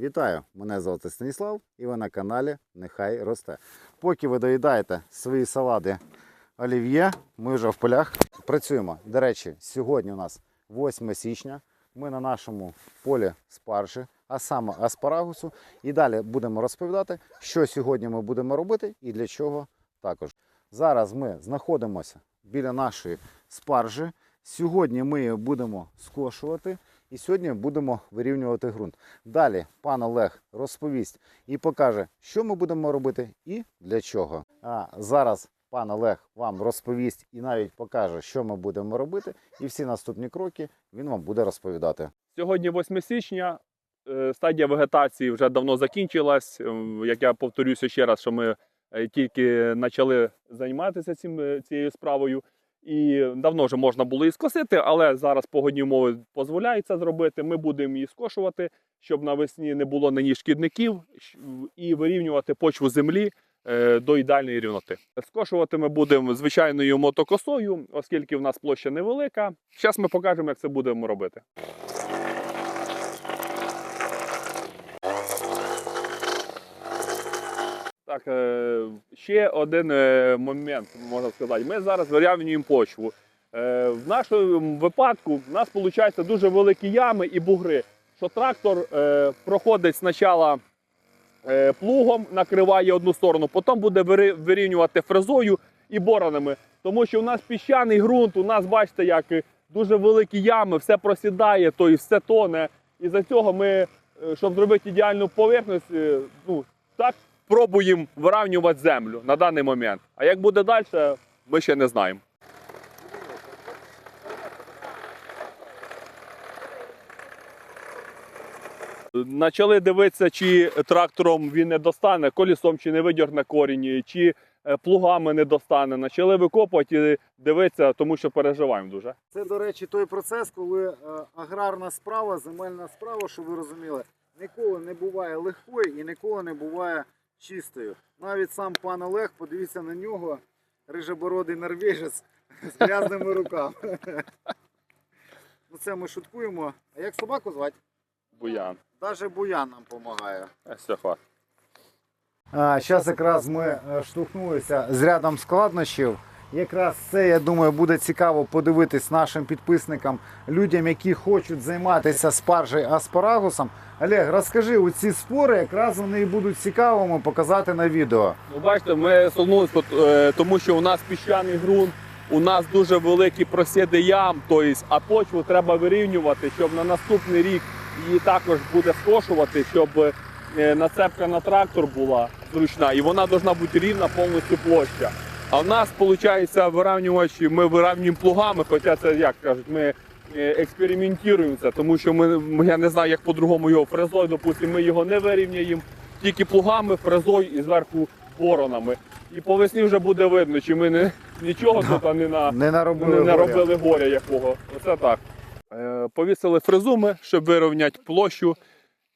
Вітаю! Мене звати Станіслав і ви на каналі Нехай росте. Поки ви доїдаєте свої салати олів'є, ми вже в полях працюємо. До речі, сьогодні у нас 8 січня. Ми на нашому полі спаржі, а саме аспарагусу. І далі будемо розповідати, що сьогодні ми будемо робити і для чого також. Зараз ми знаходимося біля нашої спаржі. Сьогодні ми її будемо скошувати і сьогодні будемо вирівнювати ґрунт. Далі пан Олег розповість і покаже, що ми будемо робити і для чого. А зараз пан Олег вам розповість і навіть покаже, що ми будемо робити, і всі наступні кроки він вам буде розповідати. Сьогодні 8 січня. е, Стадія вегетації вже давно закінчилась. Ем, Як я повторюся ще раз, що ми е, тільки почали займатися цим, е, цією справою. І давно вже можна було її скосити, але зараз погодні умови дозволяють це зробити. Ми будемо її скошувати, щоб навесні не було на ній шкідників і вирівнювати почву землі е, до ідеальної рівноти. Скошувати ми будемо звичайною мотокосою, оскільки в нас площа невелика. Зараз ми покажемо, як це будемо робити. Так, е, ще один е, момент, можна сказати. Ми зараз вирівнюємо почву. Е, В нашому випадку в нас виходить дуже великі ями і бугри, що трактор проходить спочатку плугом, накриває одну сторону, потім буде вирівнювати фрезою і боронами. Тому що у нас піщаний ґрунт, у нас, бачите, як дуже великі ями, все просідає, то і все тоне. І за цього ми, щоб зробити ідеальну поверхність, ну, так пробуємо вирівнювати землю на даний момент. А як буде далі, ми ще не знаємо. Почали дивитися, чи трактором він не достане, колісом чи не видірне корінь, чи е, плугами не достане. Почали викопувати і дивитися, тому що переживаємо дуже. Це, до речі, той процес, коли е, аграрна справа, земельна справа, щоб ви розуміли, ніколи не буває легкою і ніколи не буває чистою. Навіть сам пан Олег, подивіться на нього, рижебородий норвежець з грязними руками. Ну це ми шуткуємо. А як собаку звати? Буян. Навіть Буян нам допомагає. Е. Зараз якраз ми е, штовхнулися з рядом складнощів. Якраз це, я думаю, буде цікаво подивитись нашим підписникам, людям, які хочуть займатися спаржею аспарагусом. Олег, розкажи, оці спори якраз вони і будуть цікавими показати на відео. Ну, бачите, ми согнулися, е, тому що у нас піщаний ґрунт, у нас дуже великі просіди ям, тобто, а почву треба вирівнювати, щоб на наступний рік її також буде скошувати, щоб е, нацепка на трактор була зручна, і вона повинна бути рівна повністю площа. А в нас виходить вирівнювач, ми вирівнюємо плугами, хоча це як кажуть, ми е, експериментуємо це, тому що ми, я не знаю, як по-другому його фрезою, допустимо, ми його не вирівняємо, тільки плугами, фрезою і зверху боронами. І по весні вже буде видно, чи ми не, нічого тут не, на, Не наробили. не горя. наробили горя якого. Оце так. Е, повісили фрезу ми, щоб вирівняти площу.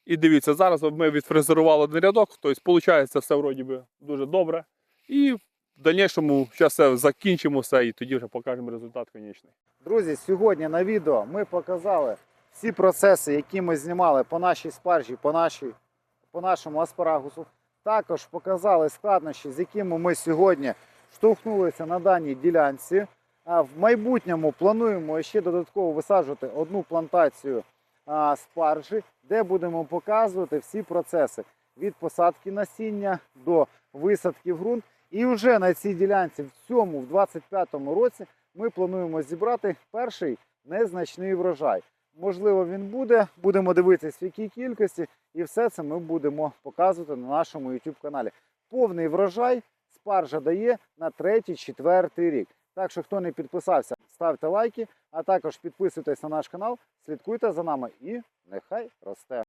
І дивіться, зараз ми відфрезерували один рядок, тобто виходить все вроді би дуже добре. І в дальнішому зараз закінчимо все і тоді вже покажемо результат конечний. Друзі, сьогодні на відео ми показали всі процеси, які ми знімали по нашій спаржі, по, нашій, по нашому аспарагусу. Також показали складнощі, з якими ми сьогодні штовхнулися на даній ділянці. В майбутньому плануємо ще додатково висаджувати одну плантацію спаржі, де будемо показувати всі процеси від посадки насіння до висадки в ґрунт. І вже на цій ділянці в цьому, в 25-му році, ми плануємо зібрати перший незначний врожай. Можливо, він буде, будемо дивитися в якій кількості, і все це ми будемо показувати на нашому YouTube каналі. Повний врожай спаржа дає на третій-четвертий рік. Так що, хто не підписався, ставте лайки, а також підписуйтесь на наш канал, слідкуйте за нами і нехай росте.